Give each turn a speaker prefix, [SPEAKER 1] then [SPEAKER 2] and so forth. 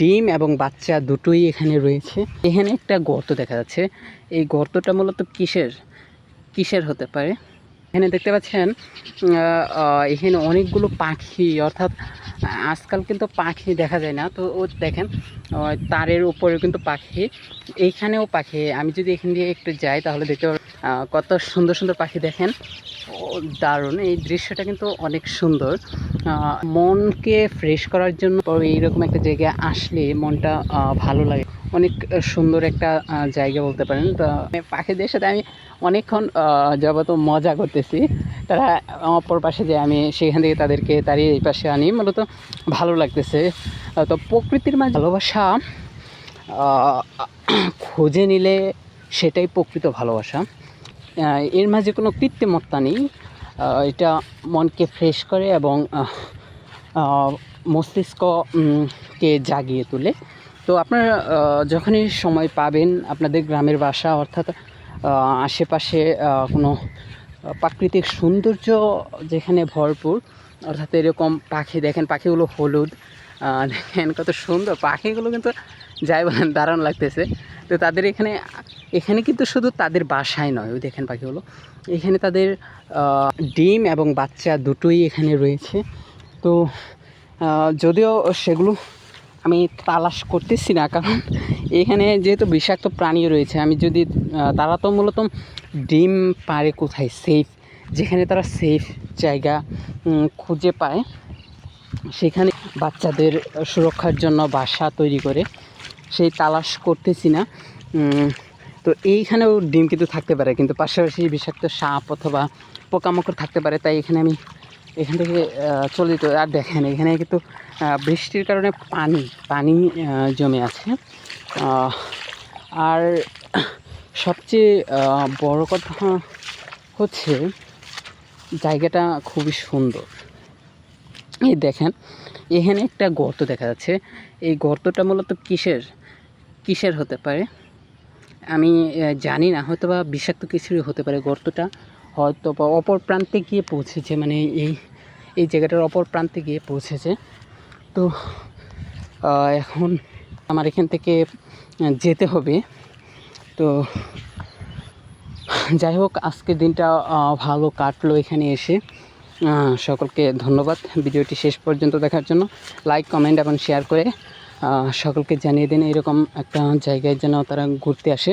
[SPEAKER 1] ডিম এবং বাচ্চা দুটোই এখানে রয়েছে। এখানে একটা গর্ত দেখা যাচ্ছে। এই গর্তটা মূলত কিসের? কিসের হতে পারে? এখানে দেখতে পাচ্ছেন এখানে অনেকগুলো পাখি অর্থাৎ আজকাল কিন্তু পাখি দেখা যায় না। তো ও দেখেন তারের উপরে কিন্তু পাখি এইখানেও পাখি। আমি যদি এখান দিয়ে একটু যাই তাহলে দেখতে আহ, কত সুন্দর সুন্দর পাখি দেখেন। দারুণ। এই দৃশ্যটা কিন্তু অনেক সুন্দর। মনকে ফ্রেশ করার জন্য এইরকম একটা জায়গায় আসলে মনটা ভালো লাগে। অনেক সুন্দর একটা জায়গা বলতে পারেন। তো পাখিদের সাথে আমি অনেকক্ষণ যাবত মজা করতেছি। তারা অপর পাশে যে আমি সেখান থেকে তাদেরকে তারই এই পাশে আনি। মূলত ভালো লাগতেছে। তো প্রকৃতির মাঝে ভালোবাসা খুঁজে নিলে সেটাই প্রকৃত ভালোবাসা। এর মাঝে কোনো কৃত্রিমত্তা নেই। এটা মনকে ফ্রেশ করে এবং আহ, আহ, মস্তিষ্ক উম, কে জাগিয়ে তোলে। তো আপনারা যখনই সময় পাবেন আপনাদের গ্রামের বাসা অর্থাৎ আশেপাশে কোনো প্রাকৃতিক সৌন্দর্য যেখানে ভরপুর অর্থাৎ এরকম পাখি দেখেন পাখিগুলো হলুদ দেখেন কত সুন্দর পাখিগুলো কিন্তু যাই বলেন দারুণ লাগতেছে। তো তাদের এখানে এখানে কিন্তু শুধু তাদের বাসায় নয়, ওই দেখেন পাখিগুলো। এখানে তাদের ডিম এবং বাচ্চা দুটোই এখানে রয়েছে। তো যদিও সেগুলো আমি তালাশ করতেছি না, কারণ এখানে যেহেতু বিষাক্ত প্রাণী রয়েছে, আমি যদি তারা তো মূলত ডিম পারে কোথায়? সেফ, যেখানে তারা সেফ জায়গা খুঁজে পায়, সেখানে বাচ্চাদের সুরক্ষার জন্য বাসা তৈরি করে। সেই তালাশ করতেছি না। তো এইখানেও ডিম কিন্তু থাকতে পারে, কিন্তু পাশাপাশি বিষাক্ত সাপ অথবা পোকামাকড় থাকতে পারে, তাই এখানে আমি এখান থেকে চলে যেতে আর দেখেন, এখানে কিন্তু বৃষ্টির কারণে পানি পানি জমে আছে। আর সবচেয়ে বড় কথা হচ্ছে জায়গাটা খুবই সুন্দর। এই দেখেন, এখানে একটা গর্ত দেখা যাচ্ছে। এই গর্তটা মূলত কিসের? কিসের হতে পারে? আমি জানি না হয়তো বা বিষাক্ত কিছুরই হতে পারে, গর্তটা হয়তো বা অপর প্রান্তে গিয়ে পৌঁছেছে মানে এই এই জায়গাটার অপর প্রান্তে গিয়ে পৌঁছেছে। তো এখন আমার এখান থেকে যেতে হবে। তো, যাই হোক, আজকের দিনটা ভালো কাটলো এখানে এসে। সকলকে ধন্যবাদ। ভিডিওটি শেষ পর্যন্ত দেখার জন্য। লাইক, কমেন্ট এবং শেয়ার করে সকলকে জানিয়ে দিন এরকম একটা জায়গায় যেন তারা ঘুরতে আসে।